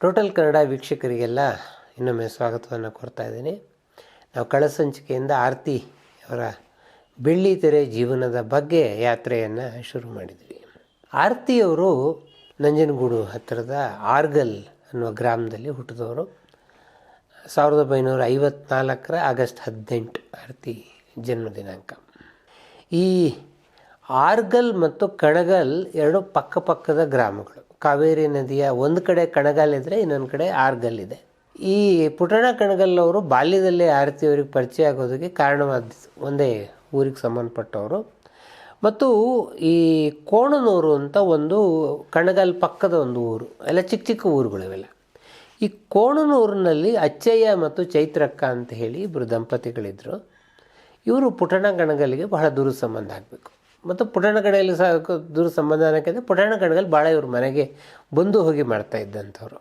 Total Kannada ವೀಕ್ಷಕರಿಗೆಲ್ಲ ಇನ್ನೊಮ್ಮೆ ಸ್ವಾಗತವನ್ನು ಕೊಡ್ತಾ ಇದ್ದೀನಿ. ನಾವು ಕಳಸಂಚಿಕೆಯಿಂದ ಆರತಿ ಅವರ ಬೆಳ್ಳಿ ತೆರೆ ಜೀವನದ ಬಗ್ಗೆ ಯಾತ್ರೆಯನ್ನು ಶುರು ಮಾಡಿದ್ವಿ. ಆರತಿಯವರು ನಂಜನಗೂಡು ಹತ್ತಿರದ ಆರ್ಗಲ್ ಅನ್ನುವ ಗ್ರಾಮದಲ್ಲಿ ಹುಟ್ಟಿದವರು. ಸಾವಿರದ ಒಂಬೈನೂರ ಐವತ್ನಾಲ್ಕರ ಆಗಸ್ಟ್ ಹದಿನೆಂಟು ಆರತಿ ಜನ್ಮ ದಿನಾಂಕ. ಈ ಆರ್ಗಲ್ ಮತ್ತು ಕಣಗಲ್ ಎರಡು ಪಕ್ಕಪಕ್ಕದ ಗ್ರಾಮಗಳು. ಕಾವೇರಿ ನದಿಯ ಒಂದು ಕಡೆ ಕಣಗಲ್ ಇದ್ದರೆ ಇನ್ನೊಂದು ಕಡೆ ಆರ್ಗಲ್ ಇದೆ. ಈ ಪುಟಣ ಕಣಗಲ್ ಅವರು ಬಾಲ್ಯದಲ್ಲೇ ಆರತಿಯವರಿಗೆ ಪರಿಚಯ ಆಗೋದಕ್ಕೆ ಕಾರಣವಾದ್ದು ಒಂದೇ ಊರಿಗೆ ಸಂಬಂಧಪಟ್ಟವರು. ಮತ್ತು ಈ ಕೋಣನೂರು ಅಂತ ಒಂದು ಕಣಗಲ್ ಪಕ್ಕದ ಒಂದು ಊರು. ಎಲ್ಲ ಚಿಕ್ಕ ಚಿಕ್ಕ ಊರುಗಳಿವೆಲ್ಲ. ಈ ಕೋಣನೂರಿನಲ್ಲಿ ಅಚ್ಚಯ್ಯ ಮತ್ತು ಚೈತ್ರಕ್ಕ ಅಂತ ಹೇಳಿ ಇಬ್ಬರು ದಂಪತಿಗಳಿದ್ದರು ಇವರು ಪುಟಣ ಕಣಗಲಿಗೆ ಬಹಳ ದೂರ ಸಂಬಂಧ ಆಗಬೇಕು. ಮತ್ತು ಪುಟಾಣ ಕಡೆಯಲ್ಲಿ ಸಹ ದೂರ ಸಂಬಂಧ ಅನ್ನೋಕ್ಕಿಂತ ಪುಟಣ ಕಡೆಯಲ್ಲಿ ಭಾಳ ಇವ್ರ ಮನೆಗೆ ಬಂದು ಹೋಗಿ ಮಾಡ್ತಾ ಇದ್ದಂಥವ್ರು.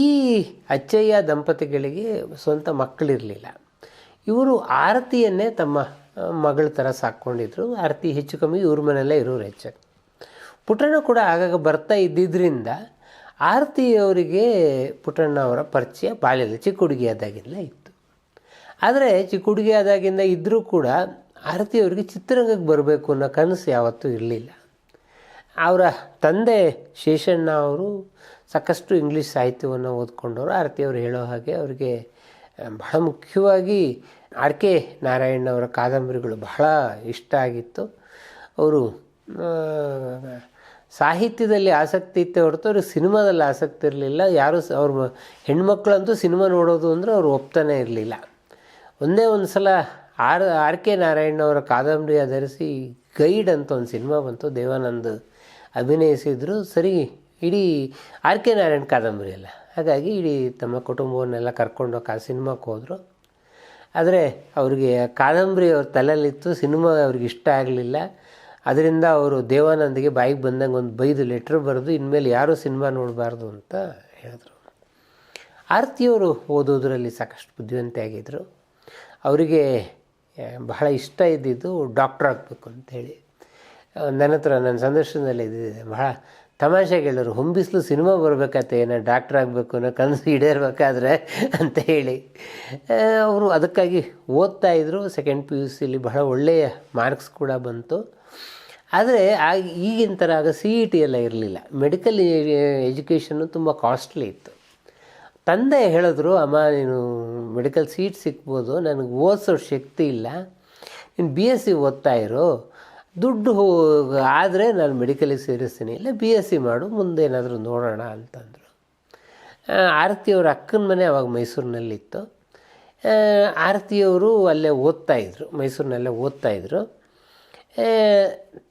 ಈ ಅಚ್ಚಯ್ಯ ದಂಪತಿಗಳಿಗೆ ಸ್ವಂತ ಮಕ್ಕಳಿರಲಿಲ್ಲ. ಇವರು ಆರತಿಯನ್ನೇ ತಮ್ಮ ಮಗಳ ಥರ ಸಾಕ್ಕೊಂಡಿದ್ರು. ಆರತಿ ಹೆಚ್ಚು ಕಮ್ಮಿ ಇವ್ರ ಮನೆಯಲ್ಲೇ ಇರೋರು ಹೆಚ್ಚಾಗಿ ಪುಟಣ್ಣ ಕೂಡ ಆಗಾಗ ಬರ್ತಾ ಇದ್ದಿದ್ದರಿಂದ ಆರತಿಯವರಿಗೆ ಪುಟಣ್ಣ ಅವರ ಪರಿಚಯ ಬಾಳಿಲ್ಲ ಚಿಕ್ಕ ಹುಡುಗಿಯಾದಾಗಿಂದಲೇ ಇತ್ತು. ಆದರೆ ಚಿಕ್ಕ ಹುಡುಗಿ ಆದಾಗಿಂದ ಇದ್ದರೂ ಕೂಡ ಆರತಿಯವರಿಗೆ ಚಿತ್ರರಂಗಕ್ಕೆ ಬರಬೇಕು ಅನ್ನೋ ಕನಸು ಯಾವತ್ತೂ ಇರಲಿಲ್ಲ. ಅವರ ತಂದೆ ಶೇಷಣ್ಣ ಅವರು ಸಾಕಷ್ಟು ಇಂಗ್ಲೀಷ್ ಸಾಹಿತ್ಯವನ್ನು ಓದ್ಕೊಂಡವರು. ಆರತಿಯವರು ಹೇಳೋ ಹಾಗೆ ಅವರಿಗೆ ಬಹಳ ಮುಖ್ಯವಾಗಿ ಆರ್ ಕೆ ನಾರಾಯಣ್ ಅವರ ಕಾದಂಬರಿಗಳು ಬಹಳ ಇಷ್ಟ ಆಗಿತ್ತು. ಅವರು ಸಾಹಿತ್ಯದಲ್ಲಿ ಆಸಕ್ತಿ ಇತ್ತೆ ಹೊರತು ಅವ್ರಿಗೆ ಸಿನಿಮಾದಲ್ಲಿ ಆಸಕ್ತಿ ಇರಲಿಲ್ಲ. ಯಾರು ಅವ್ರ ಹೆಣ್ಮಕ್ಳಂತೂ ಸಿನಿಮಾ ನೋಡೋದು ಅಂದರೆ ಅವ್ರು ಒಪ್ತಾನೆ ಇರಲಿಲ್ಲ. ಒಂದೇ ಒಂದು ಸಲ ಆರ್ ಆರ್ ಕೆ ನಾರಾಯಣ್ ಅವರ ಕಾದಂಬರಿ ಆಧರಿಸಿ ಗೈಡ್ ಅಂತ ಒಂದು ಸಿನಿಮಾ ಬಂತು. ದೇವಾನಂದ್ ಅಭಿನಯಿಸಿದ್ರು. ಸರಿ, ಇಡೀ ಆರ್ ಕೆ ನಾರಾಯಣ್ ಕಾದಂಬರಿ ಅಲ್ಲ. ಹಾಗಾಗಿ ಇಡೀ ತಮ್ಮ ಕುಟುಂಬವನ್ನೆಲ್ಲ ಕರ್ಕೊಂಡು ಆ ಸಿನಿಮಾಕ್ಕೆ ಹೋದರು. ಆದರೆ ಅವರಿಗೆ ಕಾದಂಬರಿ ಅವ್ರ ತಲೆಯಲ್ಲಿತ್ತು. ಸಿನಿಮಾ ಅವ್ರಿಗೆ ಇಷ್ಟ ಆಗಲಿಲ್ಲ. ಅದರಿಂದ ಅವರು ದೇವಾನಂದಿಗೆ ಬಾಯಿಗೆ ಬಂದಂಗೆ ಒಂದು ಬೈದು ಲೆಟ್ರ್ ಬರೆದು, ಇನ್ಮೇಲೆ ಯಾರೂ ಸಿನಿಮಾ ನೋಡಬಾರ್ದು ಅಂತ ಹೇಳಿದ್ರು. ಆರತಿಯವರು ಓದೋದ್ರಲ್ಲಿ ಸಾಕಷ್ಟು ಬುದ್ಧಿವಂತೆ ಆಗಿದ್ದರು ಅವರಿಗೆ ಬಹಳ ಇಷ್ಟ ಇದ್ದಿದ್ದು ಡಾಕ್ಟ್ರ್ ಆಗಬೇಕು ಅಂತೇಳಿ ನನ್ನ ಹತ್ರ ನನ್ನ ಸಂದರ್ಶನದಲ್ಲಿ ಇದ್ದಿದೆ ಬಹಳ ತಮಾಷೆಗೆ ಹೇಳೋರು ಹೊಂಬಿಸ್ಲು ಸಿನಿಮಾ ಬರಬೇಕಾತೆ ಏನೋ ಡಾಕ್ಟ್ರ್ ಆಗಬೇಕು ಅನ್ನೋ ಕನಸು ಈಡೇರಬೇಕಾದ್ರೆ ಅಂತ ಹೇಳಿ. ಅವರು ಅದಕ್ಕಾಗಿ ಓದ್ತಾ ಇದ್ದರು ಸೆಕೆಂಡ್ ಪಿ ಯು ಸಿಲಿ ಬಹಳ ಒಳ್ಳೆಯ ಮಾರ್ಕ್ಸ್ ಕೂಡ ಬಂತು. ಆದರೆ ಆಗ ಈಗಿನ ಥರ ಆಗ ಸಿ ಇ ಟಿ ಎಲ್ಲ ಇರಲಿಲ್ಲ. ಮೆಡಿಕಲ್ ಎಜುಕೇಷನ್ನು ತುಂಬ ಕಾಸ್ಟ್ಲಿ ಇತ್ತು. ತಂದೆ ಹೇಳಿದ್ರು, ಅಮ್ಮ, ನೀನು ಮೆಡಿಕಲ್ ಸೀಟ್ ಸಿಕ್ಬೋದು ನನಗೆ ಓದಿಸೋ ಶಕ್ತಿ ಇಲ್ಲ. ನೀನು ಬಿ ಎಸ್ ಸಿ ಓದ್ತಾ ದುಡ್ಡು ಆದರೆ ನಾನು ಮೆಡಿಕಲಿಗೆ ಸೇರಿಸ್ತೀನಿ. ಇಲ್ಲ ಬಿ ಎಸ್ ಸಿ ಮಾಡು, ಮುಂದೆ ಏನಾದರೂ ನೋಡೋಣ ಅಂತಂದರು. ಆರತಿಯವ್ರ ಅಕ್ಕನ ಮನೆ ಅವಾಗ ಮೈಸೂರಿನಲ್ಲಿತ್ತು. ಆರತಿಯವರು ಅಲ್ಲೇ ಓದ್ತಾ ಇದ್ರು, ಮೈಸೂರಿನಲ್ಲೇ ಓದ್ತಾ ಇದ್ರು.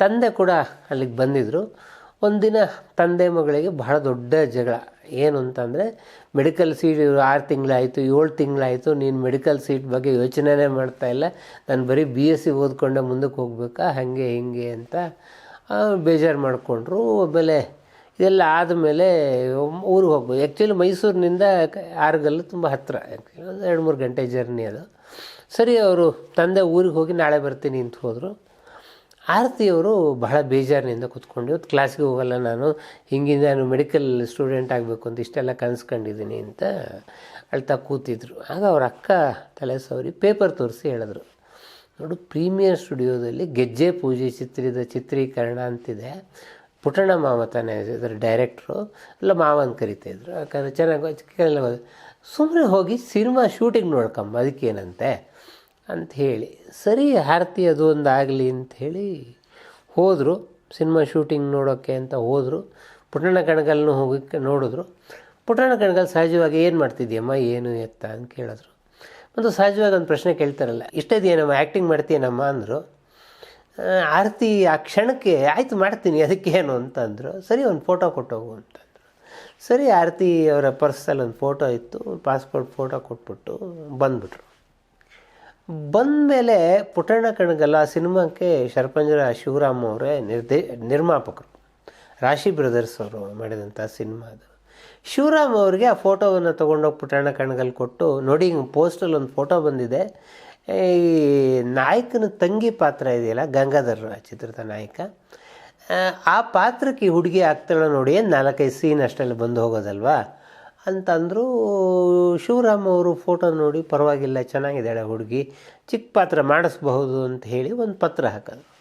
ತಂದೆ ಕೂಡ ಅಲ್ಲಿಗೆ ಬಂದಿದ್ದರು ಒಂದಿನ ತಂದೆ ಮಗಳಿಗೆ ಬಹಳ ದೊಡ್ಡ ಜಗಳ. ಏನು ಅಂತಂದರೆ ಮೆಡಿಕಲ್ ಸೀಟ್ ಆರು ತಿಂಗಳಾಯಿತು, ಏಳು ತಿಂಗಳಾಯಿತು, ನೀನು ಮೆಡಿಕಲ್ ಸೀಟ್ ಬಗ್ಗೆ ಯೋಚನೆನೇ ಮಾಡ್ತಾ ಇಲ್ಲ. ನಾನು ಬರೀ ಬಿ ಎಸ್ ಸಿ ಓದ್ಕೊಂಡೆ ಮುಂದಕ್ಕೆ ಹೋಗ್ಬೇಕಾ? ಹಾಗೆ, ಹಿಂಗೆ ಅಂತ ಬೇಜಾರು ಮಾಡಿಕೊಂಡ್ರು. ಆಮೇಲೆ ಇದೆಲ್ಲ ಆದಮೇಲೆ ಊರಿಗೆ ಹೋಗ್ಬೋದು. ಆ್ಯಕ್ಚುಲಿ ಮೈಸೂರಿನಿಂದ ಆರ್ಗಲ್ಲು ತುಂಬ ಹತ್ತಿರ ಒಂದು ಎರಡು ಮೂರು ಗಂಟೆ ಜರ್ನಿ ಅದು. ಸರಿ, ಅವರು ತಂದೆ ಊರಿಗೆ ಹೋಗಿ ನಾಳೆ ಬರ್ತೀನಿ ಅಂತ ಹೋದರು. ಆರತಿಯವರು ಬಹಳ ಬೇಜಾರಿನಿಂದ ಕೂತ್ಕೊಂಡು, ಇವತ್ತು ಕ್ಲಾಸ್ಗೆ ಹೋಗಲ್ಲ ನಾನು, ಹಿಂಗಿಂದ ನಾನು ಮೆಡಿಕಲ್ ಸ್ಟೂಡೆಂಟ್ ಆಗಬೇಕು ಅಂತ ಇಷ್ಟೆಲ್ಲ ಕನ್ಸ್ಕೊಂಡಿದ್ದೀನಿ ಅಂತ ಅಳ್ತಾ ಕೂತಿದ್ರು. ಆಗ ಅವ್ರ ಅಕ್ಕ ತಲೆ ಸವರಿ ಪೇಪರ್ ತೋರಿಸಿ ಹೇಳಿದ್ರು. ನೋಡು ಪ್ರೀಮಿಯರ್ ಸ್ಟುಡಿಯೋದಲ್ಲಿ ಗೆಜ್ಜೆ ಪೂಜೆ ಚಿತ್ರದ ಚಿತ್ರೀಕರಣ ಅಂತಿದೆ. ಪುಟಣ ಮಾವ ತಾನೇ ಇದರ ಡೈರೆಕ್ಟ್ರು ಎಲ್ಲ ಮಾವ ಅಂತ ಕರಿತಾಯಿದ್ರು ಯಾಕಂದರೆ ಚೆನ್ನಾಗಿ ಸುಮ್ಮನೆ ಹೋಗಿ ಸಿನಿಮಾ ಶೂಟಿಂಗ್ ನೋಡ್ಕಮ್ಮ, ಅದಕ್ಕೇನಂತೆ? ಅಂತ ಹೇಳಿ ಸರಿ, ಆರತಿ ಅದು ಒಂದು ಆಗಲಿ ಅಂತ ಹೇಳಿ ಹೋದರು. ಸಿನಿಮಾ ಶೂಟಿಂಗ್ ನೋಡೋಕ್ಕೆ ಅಂತ ಹೋದರು. ಪುಟ್ಟಣ ಕಣಗಲ್ನು ಹೋಗಕ್ಕೆ ನೋಡಿದ್ರು. ಪುಟ್ಟಣ ಕಣಗಲ್ ಸಹಜವಾಗಿ ಏನು ಮಾಡ್ತಿದ್ಯಮ್ಮ, ಏನು ಎತ್ತ ಅಂತ ಕೇಳಿದ್ರು. ಒಂದು ಸಹಜವಾಗಿ ಒಂದು ಪ್ರಶ್ನೆ ಕೇಳ್ತಾರಲ್ಲ ಇಷ್ಟದೇನಮ್ಮ ಆ್ಯಕ್ಟಿಂಗ್ ಮಾಡ್ತೀಯನಮ್ಮ ಅಂದರು. ಆರತಿ ಆ ಕ್ಷಣಕ್ಕೆ, ಆಯಿತು ಮಾಡ್ತೀನಿ ಅದಕ್ಕೇನು ಅಂತಂದರು. ಸರಿ, ಒಂದು ಫೋಟೋ ಕೊಟ್ಟೋಗು ಅಂತಂದರು. ಸರಿ, ಆರತಿ ಅವರ ಪರ್ಸಲ್ಲಿ ಒಂದು ಫೋಟೋ ಇತ್ತು, ಪಾಸ್ಪೋರ್ಟ್ ಫೋಟೋ ಕೊಟ್ಬಿಟ್ಟು ಬಂದ್ಬಿಟ್ರು. ಬಂದಮೇಲೆ ಪುಟ್ಟಣ್ಣ ಕಣಗಲ್ಲ ಸಿನಿಮಾಕ್ಕೆ ಶರಪಂಜರ ಶಿವರಾಮ್ ಅವರೇ ನಿರ್ದೇ ನಿರ್ಮಾಪಕರು. ರಾಶಿ ಬ್ರದರ್ಸ್ ಅವರು ಮಾಡಿದಂಥ ಸಿನಿಮಾ ಅದು. ಶಿವರಾಮ್ ಅವ್ರಿಗೆ ಆ ಫೋಟೋವನ್ನು ತೊಗೊಂಡೋಗಿ ಪುಟ್ಟಣ್ಣ ಕಣಗಲ್ ಕೊಟ್ಟು ನೋಡಿ ಹಿಂಗೆ ಪೋಸ್ಟಲ್ಲಿ ಒಂದು ಫೋಟೋ ಬಂದಿದೆ. ಈ ನಾಯಕನ ತಂಗಿ ಪಾತ್ರ ಇದೆಯಲ್ಲ ಗಂಗಾಧರ್ ಆ ಚಿತ್ರದ ನಾಯಕ. ಆ, ಪಾತ್ರಕ್ಕೆ ಹುಡುಗಿ ಆಗ್ತಾಳೆ ನೋಡಿ ನಾಲ್ಕೈದು ಸೀನ್ ಅಷ್ಟರಲ್ಲಿ ಬಂದು ಹೋಗೋದಲ್ವಾ? ಅಂತಂದರು ಶಿವರಾಮ್ ಅವರು ಫೋಟೋ ನೋಡಿ ಪರವಾಗಿಲ್ಲ, ಚೆನ್ನಾಗಿದ್ದಾಳೆ ಹುಡುಗಿ, ಚಿಕ್ಕ ಪಾತ್ರ ಮಾಡಿಸ್ಬಹುದು ಅಂತ ಹೇಳಿ ಒಂದು ಪತ್ರ ಹಾಕೋದು.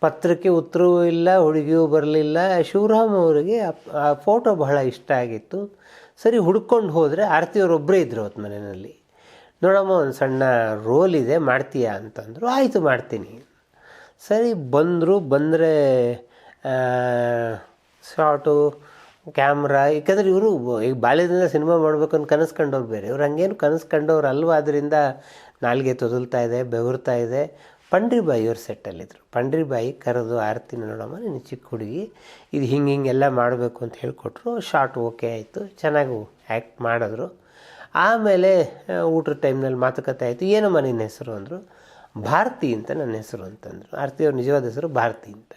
ಪತ್ರಕ್ಕೆ ಉತ್ತರವೂ ಇಲ್ಲ, ಹುಡುಗಿಯೂ ಬರಲಿಲ್ಲ. ಶಿವರಾಮ್ ಅವರಿಗೆ ಆ- ಆ ಫೋಟೋ ಬಹಳ ಇಷ್ಟ ಆಗಿತ್ತು. ಸರಿ, ಹುಡ್ಕೊಂಡು ಹೋದರೆ ಆರತಿಯವರೊಬ್ಬರೇ ಇದ್ದರು ಅವತ್ತು ಮನೆಯಲ್ಲಿ. ನೋಡಮ್ಮ, ಒಂದು ಸಣ್ಣ ರೋಲ್ ಇದೆ, ಮಾಡ್ತೀಯಾ ಅಂತಂದರು. ಆಯಿತು, ಮಾಡ್ತೀನಿ. ಸರಿ, ಬಂದರು, ಬಂದರೆ ಶಾರ್ಟು ಕ್ಯಾಮ್ರಾ, ಯಾಕಂದ್ರೆ ಇವರು ಈಗ ಬಾಲ್ಯದಿಂದ ಸಿನಿಮಾ ಮಾಡಬೇಕು ಅಂತ ಕನಸು ಕಂಡವ್ರು ಬೇರೆ. ಇವ್ರು ಹಂಗೇನು ಕನಸು ಕಂಡವ್ರು ಅಲ್ವ? ಅದರಿಂದ ನಾಲ್ಗೆ ತೊದಲ್ತಾ ಇದೆ, ಬೆವರ್ತಾ ಇದೆ. ಪಂಡ್ರಿಬಾಯಿ ಇವ್ರ ಸೆಟ್ಟಲ್ಲಿದ್ದರು ಪಂಡ್ರಿಬಾಯಿ ಕರೆದು ಆರತಿ ನೋಡಮ್ಮ ನಿನ್ನ ಚಿಕ್ಕ ಹುಡುಗಿ, ಇದು ಹಿಂಗೆ ಹಿಂಗೆಲ್ಲ ಮಾಡಬೇಕು ಅಂತ ಹೇಳಿಕೊಟ್ರು. ಶಾರ್ಟ್ ಓಕೆ ಆಯಿತು. ಚೆನ್ನಾಗಿ ಆ್ಯಕ್ಟ್ ಮಾಡಿದ್ರು. ಆಮೇಲೆ ಊಟದ ಟೈಮ್ನಲ್ಲಿ ಮಾತುಕತೆ ಆಯಿತು. ಏನಮ್ಮ ನಿನ್ನ ಹೆಸರು ಅಂದರು? ಭಾರತಿ ಅಂತ ನನ್ನ ಹೆಸರು ಅಂತಂದರು. ಆರತಿ ಅವ್ರ ನಿಜವಾದ ಹೆಸರು ಭಾರತಿ ಅಂತ.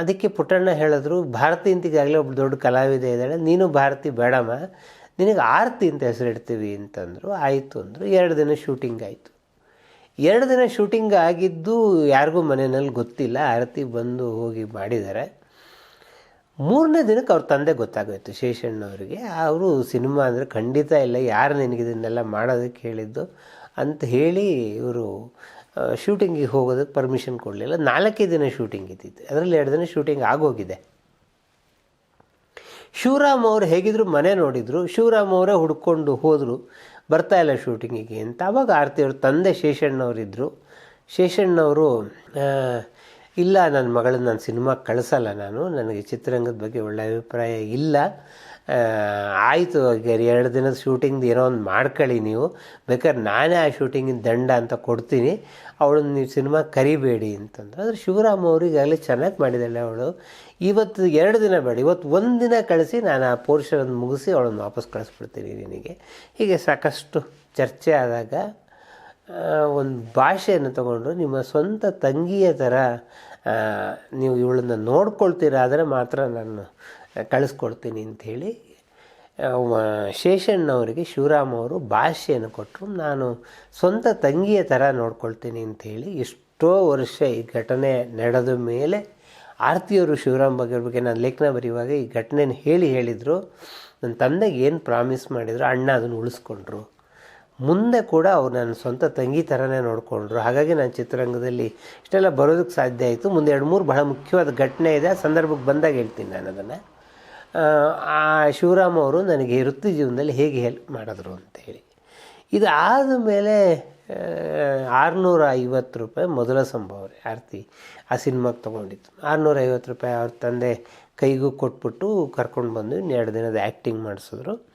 ಅದಕ್ಕೆ ಪುಟ್ಟಣ್ಣ ಹೇಳಿದ್ರು, ಭಾರತಿ ಅಂತ ಒಬ್ಬ ದೊಡ್ಡ ಕಲಾವಿದೆ ಇದ್ದಾಳೆ, ನೀನು ಭಾರತಿ ಬೇಡಮ್ಮ, ನಿನಗೆ ಆರತಿ ಅಂತ ಹೆಸರಿಡ್ತೀವಿ ಅಂತಂದರು, ಆಯಿತು ಅಂದರು, ಎರಡು ದಿನ ಶೂಟಿಂಗ್ ಆಯಿತು. ಎರಡು ದಿನ ಶೂಟಿಂಗ್ ಆಗಿದ್ದು ಯಾರಿಗೂ ಮನೆಯಲ್ಲಿ ಗೊತ್ತಿಲ್ಲ, ಆರತಿ ಬಂದು ಹೋಗಿ ಮಾಡಿದ್ದಾರೆ. ಮೂರನೇ ದಿನಕ್ಕೆ ಅವ್ರ ತಂದೆ ಗೊತ್ತಾಗೋಯ್ತು, ಶೇಷಣ್ಣವರಿಗೆ, ಅವರು ಸಿನಿಮಾ ಅಂದರೆ ಖಂಡಿತ ಇಲ್ಲ, ಯಾರು ನಿನಗೆ ಇದನ್ನೆಲ್ಲ ಮಾಡೋದಕ್ಕೆ ಹೇಳಿದ್ದು ಅಂತ ಹೇಳಿ ಇವರು ಶೂಟಿಂಗಿಗೆ ಹೋಗೋದಕ್ಕೆ ಪರ್ಮಿಷನ್ ಕೊಡಲಿಲ್ಲ. ನಾಲ್ಕೇ ದಿನ ಶೂಟಿಂಗ್ ಇದ್ದಿತ್ತು. ಅದರಲ್ಲಿ ಎರಡು ದಿನ ಶೂಟಿಂಗ್ ಆಗೋಗಿದೆ. ಶಿವರಾಮ್ ಅವರು ಹೇಗಿದ್ರು ಮನೆ ನೋಡಿದರು. ಶಿವರಾಮ್ ಅವರೇ ಹುಡ್ಕೊಂಡು ಹೋದರು. ಬರ್ತಾ ಇಲ್ಲ ಶೂಟಿಂಗಿಗೆ ಅಂತ. ಆವಾಗ ಆರತಿ ಅವರು ತಂದೆ ಶೇಷಣ್ಣವರಿದ್ದರು ಶೇಷಣ್ಣವರು ಇಲ್ಲ, ನನ್ನ ಮಗಳನ್ನ ನಾನು ಸಿನಿಮಾ ಕಳಿಸಲ್ಲ ನಾನು. ನನಗೆ ಚಿತ್ರರಂಗದ ಬಗ್ಗೆ ಒಳ್ಳೆಯ ಅಭಿಪ್ರಾಯ ಇಲ್ಲ. ಆಯಿತು ಎರಡು ದಿನದ ಶೂಟಿಂಗ್ದು ಏನೋ ಒಂದು ಮಾಡ್ಕೊಳ್ಳಿ ನೀವು. ಬೇಕಾದ್ರೆ ನಾನೇ ಆ ಶೂಟಿಂಗಿನ ದಂಡ ಅಂತ ಕೊಡ್ತೀನಿ. ಅವಳು ನೀವು ಸಿನಿಮಾ ಕರಿಬೇಡಿ ಅಂತಂದ್ರೆ. ಆದರೆ ಶಿವರಾಮ್ ಅವ್ರಿಗೆ ಆಗಲೇ ಚೆನ್ನಾಗಿ ಮಾಡಿದ್ದಾಳೆ ಅವಳು. ಇವತ್ತು ಎರಡು ದಿನ ಬೇಡ, ಇವತ್ತು ಒಂದು ದಿನ ಕಳಿಸಿ ನಾನು ಆ ಪೋರ್ಷನ್ ಮುಗಿಸಿ ಅವಳನ್ನು ವಾಪಸ್ ಕಳಿಸ್ಬಿಡ್ತೀನಿ ನಿನಗೆ. ಹೀಗೆ ಸಾಕಷ್ಟು ಚರ್ಚೆ ಆದಾಗ ಒಂದು ಭಾಷೆಯನ್ನು ತಗೊಂಡು ನಿಮ್ಮ ಸ್ವಂತ ತಂಗಿಯ ಥರ ನೀವು ಇವಳನ್ನು ನೋಡ್ಕೊಳ್ತೀರಾದರೆ ಮಾತ್ರ ನಾನು ಕಳಿಸ್ಕೊಡ್ತೀನಿ ಅಂಥೇಳಿ ಶೇಷಣ್ಣವರಿಗೆ ಶಿವರಾಮ್ ಅವರು ಭಾಷೆಯನ್ನು ಕೊಟ್ಟರು. ನಾನು ಸ್ವಂತ ತಂಗಿಯ ಥರ ನೋಡ್ಕೊಳ್ತೀನಿ ಅಂಥೇಳಿ ಎಷ್ಟೋ ವರ್ಷ ಈ ಘಟನೆ ನಡೆದ ಮೇಲೆ ಆರತಿಯವರು ಶಿವರಾಮ್ ಬಗ್ಗೆ ಬಗ್ಗೆ ನಾನು ಲೇಖನ ಬರೆಯುವಾಗ ಈ ಘಟನೆನ ಹೇಳಿ ಹೇಳಿದರು. ನನ್ನ ತಂದೆಗೆ ಏನು ಪ್ರಾಮಿಸ್ ಮಾಡಿದ್ರು, ಅಣ್ಣ ಅದನ್ನು ಉಳಿಸ್ಕೊಂಡ್ರು. ಮುಂದೆ ಕೂಡ ಅವ್ರು ನನ್ನ ಸ್ವಂತ ತಂಗಿ ಥರನೇ ನೋಡಿಕೊಂಡ್ರು. ಹಾಗಾಗಿ ನಾನು ಚಿತ್ರರಂಗದಲ್ಲಿ ಇಷ್ಟೆಲ್ಲ ಬರೋದಕ್ಕೆ ಸಾಧ್ಯ ಆಯಿತು. ಮುಂದೆ ಎರಡು ಮೂರು ಬಹಳ ಮುಖ್ಯವಾದ ಘಟನೆ ಇದೆ. ಆ ಸಂದರ್ಭಕ್ಕೆ ಬಂದಾಗ ಹೇಳ್ತೀನಿ ನಾನು ಅದನ್ನು. ಆ ಶಿವರಾಮ ಅವರು ನನಗೆ ವೃತ್ತಿ ಜೀವನದಲ್ಲಿ ಹೇಗೆ ಹೆಲ್ಪ್ ಮಾಡಿದ್ರು ಅಂತೇಳಿ. ಇದು ಆದ ಮೇಲೆ ಆರುನೂರ ಐವತ್ತು ರೂಪಾಯಿ ಮೊದಲ ಸಂಭಾವನೆ, ಆರತಿ, ಆ ಸಿನಿಮಾಗೆ ತೊಗೊಂಡಿತ್ತು ಆರುನೂರ ಐವತ್ತು ರೂಪಾಯಿ ಅವ್ರ ತಂದೆ ಕೈಗೂ ಕೊಟ್ಬಿಟ್ಟು ಕರ್ಕೊಂಡು ಬಂದು ಇನ್ನೆರಡು ದಿನದ ಆ್ಯಕ್ಟಿಂಗ್ ಮಾಡಿಸಿದ್ರು.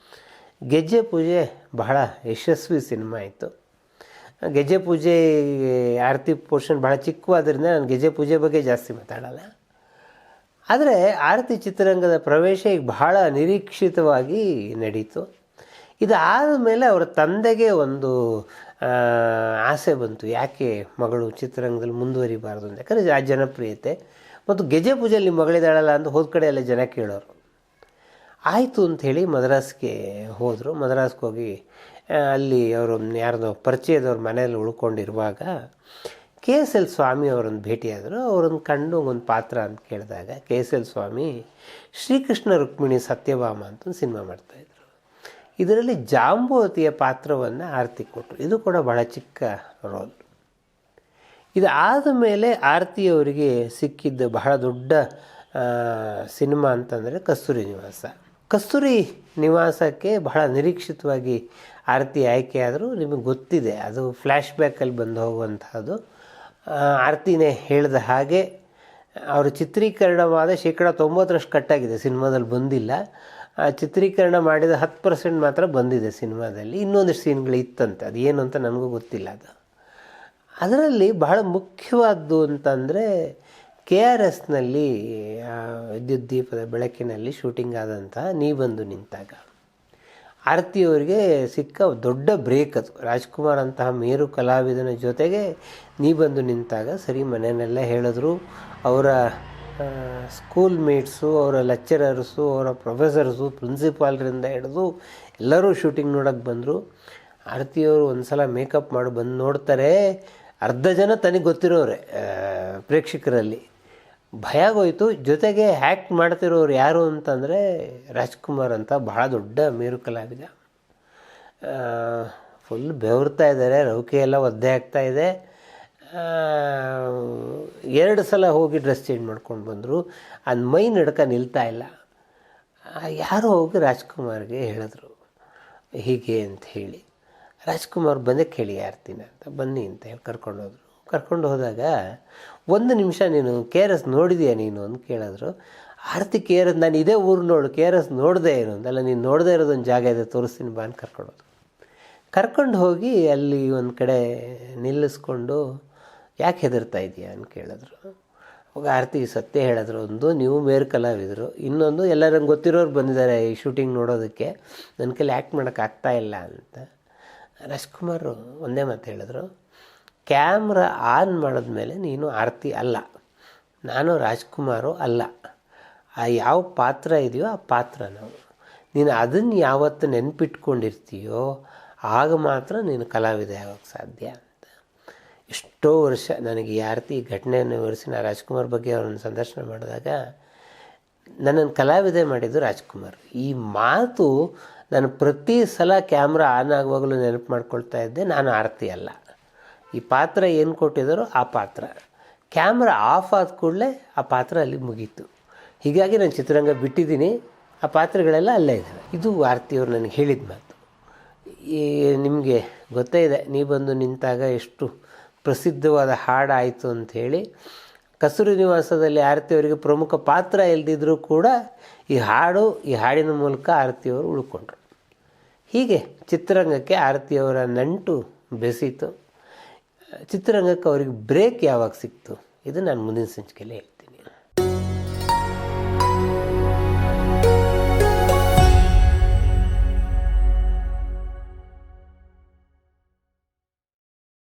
ಗೆಜ್ಜೆ ಪೂಜೆ ಬಹಳ ಯಶಸ್ವಿ ಸಿನಿಮಾ ಆಯಿತು. ಗೆಜ್ಜೆ ಪೂಜೆ ಆರತಿ ಪೋರ್ಷನ್ ಭಾಳ ಚಿಕ್ಕವಾದ್ರಿಂದ ನಾನು ಗೆಜ್ಜೆ ಪೂಜೆ ಬಗ್ಗೆ ಜಾಸ್ತಿ ಮಾತಾಡಲ್ಲ. ಆದರೆ ಆರತಿ ಚಿತ್ರರಂಗದ ಪ್ರವೇಶ ಈಗ ಬಹಳ ನಿರೀಕ್ಷಿತವಾಗಿ ನಡೀತು. ಇದಾದ ಮೇಲೆ ಅವರ ತಂದೆಗೆ ಒಂದು ಆಸೆ ಬಂತು. ಯಾಕೆ ಮಗಳು ಚಿತ್ರರಂಗದಲ್ಲಿ ಮುಂದುವರಿಬಾರ್ದು ಅಂತ. ಯಾಕಂದರೆ ಆ ಜನಪ್ರಿಯತೆ ಮತ್ತು ಗೆಜೆ ಪೂಜೆಯಲ್ಲಿ ಮಗಳಿದ್ದಾಳಲ್ಲ ಅಂತ ಹೋದ ಕಡೆ ಎಲ್ಲ ಜನ ಕೇಳೋರು. ಆಯಿತು ಅಂಥೇಳಿ ಮದ್ರಾಸ್ಗೆ ಹೋದರು. ಮದ್ರಾಸ್ಗೆ ಹೋಗಿ ಅಲ್ಲಿ ಅವರು ಯಾರ್ದೋ ಪರಿಚಯದವ್ರ ಮನೆಯಲ್ಲಿ ಉಳ್ಕೊಂಡಿರುವಾಗ ಕೆ ಎಸ್ ಎಲ್ ಸ್ವಾಮಿ ಅವರನ್ನು ಭೇಟಿಯಾದರು ಅವರನ್ನು ಕಂಡು ಒಂದು ಪಾತ್ರ ಅಂತ ಕೇಳಿದಾಗ K S L Swamy Srikrishna Rukmini Satyabhama ಅಂತ ಒಂದು ಸಿನಿಮಾ ಮಾಡ್ತಾಯಿದ್ರು. ಇದರಲ್ಲಿ ಜಾಂಬವತಿಯ ಪಾತ್ರವನ್ನು ಆರತಿ ಕೊಟ್ಟರು ಇದು ಕೂಡ ಬಹಳ ಚಿಕ್ಕ ರೋಲ್. ಇದಾದ ಮೇಲೆ ಆರತಿಯವರಿಗೆ ಸಿಕ್ಕಿದ್ದ ಬಹಳ ದೊಡ್ಡ ಸಿನಿಮಾ ಅಂತಂದರೆ ಕಸ್ತೂರಿ ನಿವಾಸ. ಕಸ್ತೂರಿ ನಿವಾಸಕ್ಕೆ ಬಹಳ ನಿರೀಕ್ಷಿತವಾಗಿ ಆರತಿ ಆಯ್ಕೆಯಾದರೂ ನಿಮಗೆ ಗೊತ್ತಿದೆ. ಅದು ಫ್ಲ್ಯಾಶ್ ಬ್ಯಾಕಲ್ಲಿ ಬಂದು ಹೋಗುವಂತಹದ್ದು. ಆ, ಆರತಿನೇ ಹೇಳಿದ ಹಾಗೆ, ಅವರು ಚಿತ್ರೀಕರಣವಾದ ಶೇಕಡ ತೊಂಬತ್ತರಷ್ಟು ಕಟ್ಟಾಗಿದೆ, ಸಿನಿಮಾದಲ್ಲಿ ಬಂದಿಲ್ಲ. ಚಿತ್ರೀಕರಣ ಮಾಡಿದ ಹತ್ತು ಪರ್ಸೆಂಟ್ ಮಾತ್ರ ಬಂದಿದೆ ಸಿನಿಮಾದಲ್ಲಿ. ಇನ್ನೊಂದಿಷ್ಟು ಸೀನ್ಗಳು ಇತ್ತಂತೆ. ಅದು ಏನು ಅಂತ ನನಗೂ ಗೊತ್ತಿಲ್ಲ ಅದು. ಅದರಲ್ಲಿ ಬಹಳ ಮುಖ್ಯವಾದ್ದು ಅಂತಂದರೆ, ಕೆ ಆರ್ ಎಸ್ನಲ್ಲಿ ವಿದ್ಯುತ್ ದೀಪದ ಬೆಳಕಿನಲ್ಲಿ ಶೂಟಿಂಗ್ ಆದಂತಹ ನೀ ಬಂದು ನಿಂತಾಗ. ಆರತಿಯವರಿಗೆ ಸಿಕ್ಕ ದೊಡ್ಡ ಬ್ರೇಕ್ ಅದು. ರಾಜ್ಕುಮಾರ್ ಅಂತಹ ಮೇರು ಕಲಾವಿದನ ಜೊತೆಗೆ ನೀ ಬಂದು ನಿಂತಾಗ ಸರಿ ಮನೆಯನ್ನೆಲ್ಲ ಹೇಳಿದ್ರು. ಅವರ ಸ್ಕೂಲ್ ಮೇಟ್ಸು ಅವರ ಲೆಕ್ಚರರ್ಸು ಅವರ ಪ್ರೊಫೆಸರ್ಸು ಪ್ರಿನ್ಸಿಪಾಲ್ರಿಂದ ಹಿಡಿದು ಎಲ್ಲರೂ ಶೂಟಿಂಗ್ ನೋಡೋಕ್ಕೆ ಬಂದರು. ಆರತಿಯವರು ಒಂದು ಸಲ ಮೇಕಪ್ ಮಾಡಿ ಬಂದು ನೋಡ್ತಾರೆ. ಅರ್ಧ ಜನ ತನಗೆ ಗೊತ್ತಿರೋರೆ ಪ್ರೇಕ್ಷಕರಲ್ಲಿ. ಭಯ ಆಗೋಯ್ತು. ಜೊತೆಗೆ ಹ್ಯಾಕ್ ಮಾಡ್ತಿರೋರು ಯಾರು ಅಂತಂದರೆ ರಾಜ್ಕುಮಾರ್ ಅಂತ ಭಾಳ ದೊಡ್ಡ ಮೇರು ಕಲಾವಿದ ಫುಲ್ ಬೆವರ್ತಾ ಇದ್ದಾರೆ. ರೌಕೆ ಎಲ್ಲ ಒದ್ದೆ ಆಗ್ತಾ ಇದೆ. ಎರಡು ಸಲ ಹೋಗಿ ಡ್ರೆಸ್ ಚೇಂಜ್ ಮಾಡ್ಕೊಂಡು ಬಂದರು. ಅದು ಮೈ ನಡ್ಕ ನಿಲ್ತಾ ಇಲ್ಲ. ಯಾರು ಹೋಗಿ ರಾಜ್ಕುಮಾರ್ಗೆ ಹೇಳಿದ್ರು. ಹೀಗೆ ಅಂತ ಹೇಳಿ. ರಾಜ್ಕುಮಾರ್ ಬಂದೆ, ಕೇಳಿ ಯಾರ್ತೀನಿ ಅಂತ. ಬನ್ನಿ ಅಂತ ಹೇಳಿ ಕರ್ಕೊಂಡೋದ್ರು ಕರ್ಕೊಂಡು ಹೋದಾಗ, ಒಂದು ನಿಮಿಷ ನೀನು ಕೆ ಆರ್ ಎಸ್ ನೋಡಿದೀಯ ನೀನು? ಅಂತ ಕೇಳಿದ್ರು. ಆರತಿ ಕೆ ಆರ್ ಎಸ್, ನಾನು ಇದೇ ಊರು ನೋಡು, ಕೆ ಆರ್ ಎಸ್ ನೋಡಿದೆ ಏನು ಅಂದಲ್ಲ ನೀನು ನೋಡದೇ ಇರೋದೊಂದು ಜಾಗ ಇದೆ, ತೋರಿಸ್ತೀನಿ ಬಾ ಅಂತ ಕರ್ಕೊಂಡು ಹೋದ್ರು. ಕರ್ಕೊಂಡು ಹೋಗಿ ಅಲ್ಲಿ ಒಂದು ಕಡೆ ನಿಲ್ಲಿಸ್ಕೊಂಡು, ಯಾಕೆ ಹೆದರ್ತಾ ಇದೆಯಾ ಅಂತ ಕೇಳಿದ್ರು. ಅವಾಗ ಆರತಿ ಸತ್ಯ ಹೇಳಿದ್ರು. ಒಂದು, ನೀವು ಮೇರು ಕಲಾವಿದರು ಇನ್ನೊಂದು ಎಲ್ಲರಂಗೆ ಗೊತ್ತಿರೋರು ಬಂದಿದ್ದಾರೆ ಈ ಶೂಟಿಂಗ್ ನೋಡೋದಕ್ಕೆ. ನನ್ನ ಕೈಲಿ ಆ್ಯಕ್ಟ್ ಮಾಡೋಕ್ಕಾಗ್ತಾ ಇಲ್ಲ ಅಂತ. ರಾಜ್ಕುಮಾರ್ ಒಂದೇ ಮಾತು ಹೇಳಿದ್ರು. ಕ್ಯಾಮ್ರಾ ಆನ್ ಮಾಡಿದ್ಮೇಲೆ ನೀನು ಆರತಿ ಅಲ್ಲ. ನಾನು ರಾಜ್ಕುಮಾರು ಅಲ್ಲ. ಆ ಯಾವ ಪಾತ್ರ ಇದೆಯೋ ಆ ಪಾತ್ರ ನಾವು. ನೀನು ಅದನ್ನು ಯಾವತ್ತು ನೆನಪಿಟ್ಕೊಂಡಿರ್ತೀಯೋ ಆಗ ಮಾತ್ರ ನೀನು ಕಲಾವಿದ ಆಗೋಕ್ಕೆ ಸಾಧ್ಯ ಅಂತ. ಎಷ್ಟೋ ವರ್ಷ ನನಗೆ ಈ ಆರತಿ ಈ ಘಟನೆಯನ್ನು ವಿವರಿಸಿ ನಾನು ರಾಜ್ಕುಮಾರ್ ಬಗ್ಗೆ ಅವರನ್ನು ಸಂದರ್ಶನ ಮಾಡಿದಾಗ ನನ್ನನ್ನು ಕಲಾವಿದೆ ಮಾಡಿದ್ದು ರಾಜ್ಕುಮಾರ್. ಈ ಮಾತು ನಾನು ಪ್ರತಿ ಸಲ ಕ್ಯಾಮ್ರಾ ಆನ್ ಆಗುವಾಗಲೂ ನೆನಪು ಮಾಡ್ಕೊಳ್ತಾ ಇದ್ದೆ. ನಾನು ಆರತಿ ಅಲ್ಲ. ಈ ಪಾತ್ರ ಏನು ಕೊಟ್ಟಿದ್ದಾರೋ ಆ ಪಾತ್ರ. ಕ್ಯಾಮ್ರಾ ಆಫ್ ಆದ ಕೂಡಲೇ ಆ ಪಾತ್ರ ಅಲ್ಲಿ ಮುಗೀತು. ಹೀಗಾಗಿ ನಾನು ಚಿತ್ರರಂಗ ಬಿಟ್ಟಿದ್ದೀನಿ. ಆ ಪಾತ್ರಗಳೆಲ್ಲ ಅಲ್ಲೇ ಇದ್ದಾರೆ ಇದು ಆರ್ತಿಯವರು ನನಗೆ ಹೇಳಿದ ಮಾತು. ಈ ನಿಮಗೆ ಗೊತ್ತೇ ಇದೆ, ನೀ ಬಂದು ನಿಂತಾಗ ಎಷ್ಟು ಪ್ರಸಿದ್ಧವಾದ ಹಾಡಾಯಿತು ಅಂಥೇಳಿ ಕಸೂರಿ ನಿವಾಸದಲ್ಲಿ ಆರತಿಯವರಿಗೆ ಪ್ರಮುಖ ಪಾತ್ರ ಇಲ್ದಿದ್ರೂ ಕೂಡ ಈ ಹಾಡು, ಈ ಹಾಡಿನ ಮೂಲಕ ಆರತಿಯವರು ಉಳ್ಕೊಂಡ್ರು. ಹೀಗೆ ಚಿತ್ರರಂಗಕ್ಕೆ ಆರತಿಯವರ ನಂಟು ಬೆಸೀತು. ಚಿತ್ರರಂಗಕ್ಕೆ ಅವ್ರಿಗೆ ಬ್ರೇಕ್ ಯಾವಾಗ ಸಿಕ್ತು? ಇದು ನಾನು ಮುಂದಿನ ಸಂಚಿಕೆಯಲ್ಲಿ